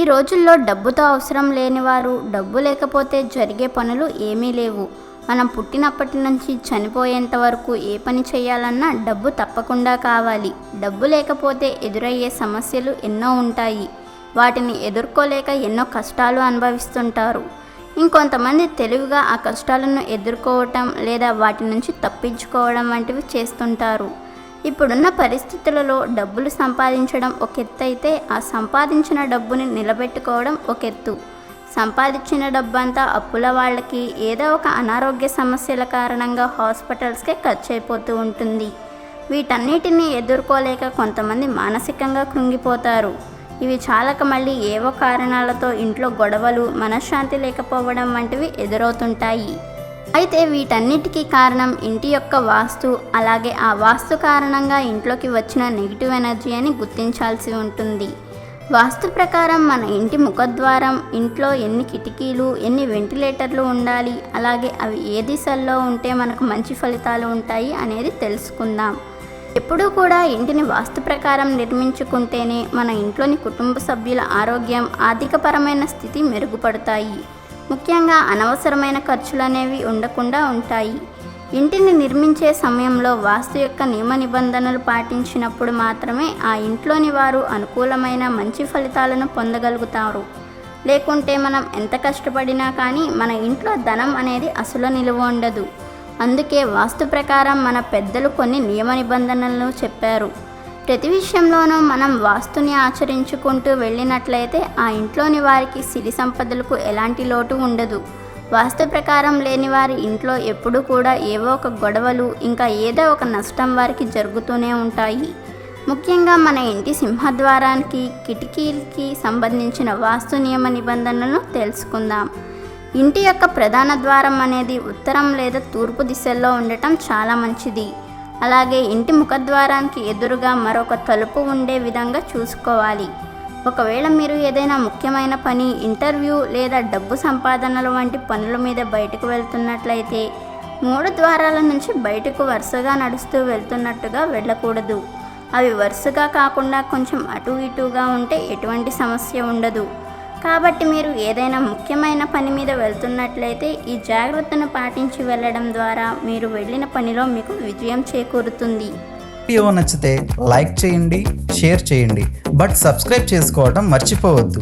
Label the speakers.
Speaker 1: ఈ రోజుల్లో డబ్బుతో అవసరం లేనివారు డబ్బు లేకపోతే జరిగే పనులు ఏమీ లేవు. మనం పుట్టినప్పటి నుంచి చనిపోయేంత వరకు ఏ పని చేయాలన్నా డబ్బు తప్పకుండా కావాలి. డబ్బు లేకపోతే ఎదురయ్యే సమస్యలు ఎన్నో ఉంటాయి. వాటిని ఎదుర్కోలేక ఎన్నో కష్టాలు అనుభవిస్తుంటారు. ఇంకొంతమంది తెలివిగా ఆ కష్టాలను ఎదుర్కోవటం లేదా వాటి నుంచి తప్పించుకోవడం వంటివి చేస్తుంటారు. ఇప్పుడున్న పరిస్థితులలో డబ్బులు సంపాదించడం ఒక ఎత్తు అయితే ఆ సంపాదించిన డబ్బుని నిలబెట్టుకోవడం ఒక ఎత్తు. సంపాదించిన డబ్బంతా అప్పుల వాళ్ళకి ఏదో ఒక అనారోగ్య సమస్యల కారణంగా హాస్పిటల్స్కే ఖర్చు అయిపోతూ ఉంటుంది. వీటన్నిటిని ఎదుర్కోలేక కొంతమంది మానసికంగా కృంగిపోతారు. ఇవి చాలక మళ్ళీ ఏవో కారణాలతో ఇంట్లో గొడవలు మనశ్శాంతి లేకపోవడం వంటివి ఎదురవుతుంటాయి. అయితే వీటన్నిటికీ కారణం ఇంటి యొక్క వాస్తు అలాగే ఆ వాస్తు కారణంగా ఇంట్లోకి వచ్చిన నెగిటివ్ ఎనర్జీ అని గుర్తించాల్సి ఉంటుంది. వాస్తు ప్రకారం మన ఇంటి ముఖద్వారం ఇంట్లో ఎన్ని కిటికీలు ఎన్ని వెంటిలేటర్లు ఉండాలి అలాగే అవి ఏ దిశల్లో ఉంటే మనకు మంచి ఫలితాలు ఉంటాయి అనేది తెలుసుకుందాం. ఎప్పుడూ కూడా ఇంటిని వాస్తు ప్రకారం నిర్మించుకుంటేనే మన ఇంట్లోని కుటుంబ సభ్యుల ఆరోగ్యం ఆర్థికపరమైన స్థితి మెరుగుపడతాయి. ముఖ్యంగా అనవసరమైన ఖర్చులు అనేవి ఉండకుండా ఉంటాయి. ఇంటిని నిర్మించే సమయంలో వాస్తు యొక్క నియమ నిబంధనలు పాటించినప్పుడు మాత్రమే ఆ ఇంట్లోని వారు అనుకూలమైన మంచి ఫలితాలను పొందగలుగుతారు. లేకుంటే మనం ఎంత కష్టపడినా కానీ మన ఇంట్లో ధనం అనేది అసలు నిలువ ఉండదు. అందుకే వాస్తు ప్రకారం మన పెద్దలు కొన్ని నియమ నిబంధనలను చెప్పారు. ప్రతి విషయంలోనూ మనం వాస్తుని ఆచరించుకుంటూ వెళ్ళినట్లయితే ఆ ఇంట్లోని వారికి సిరి సంపదలకు ఎలాంటి లోటు ఉండదు. వాస్తు ప్రకారం లేని వారి ఇంట్లో ఎప్పుడూ కూడా ఏవో ఒక గొడవలు ఇంకా ఏదో ఒక నష్టం వారికి జరుగుతూనే ఉంటాయి. ముఖ్యంగా మన ఇంటి సింహద్వారానికి కిటికీలకి సంబంధించిన వాస్తు నియమ నిబంధనలను తెలుసుకుందాం. ఇంటి యొక్క ప్రధాన ద్వారం అనేది ఉత్తరం లేదా తూర్పు దిశల్లో ఉండటం చాలా మంచిది. అలాగే ఇంటి ముఖద్వారానికి ఎదురుగా మరొక తలుపు ఉండే విధంగా చూసుకోవాలి. ఒకవేళ మీరు ఏదైనా ముఖ్యమైన పని ఇంటర్వ్యూ లేదా డబ్బు సంపాదనల వంటి పనుల మీద బయటకు వెళ్తున్నట్లయితే మూడు ద్వారాల నుంచి బయటకు వరుసగా నడుస్తూ వెళ్తున్నట్టుగా వెళ్ళకూడదు. అవి వరుసగా కాకుండా కొంచెం అటు ఇటుగా ఉంటే ఎటువంటి సమస్య ఉండదు. కాబట్టి మీరు ఏదైనా ముఖ్యమైన పని మీద వెళ్తున్నట్లయితే ఈ జాగ్రత్తను పాటించి వెళ్ళడం ద్వారా మీరు వెళ్ళిన పనిలో మీకు విజయం చేకూరుతుంది.
Speaker 2: వీడియో నచ్చితే లైక్ చేయండి షేర్ చేయండి బట్ సబ్స్క్రైబ్ చేసుకోవడం మర్చిపోవద్దు.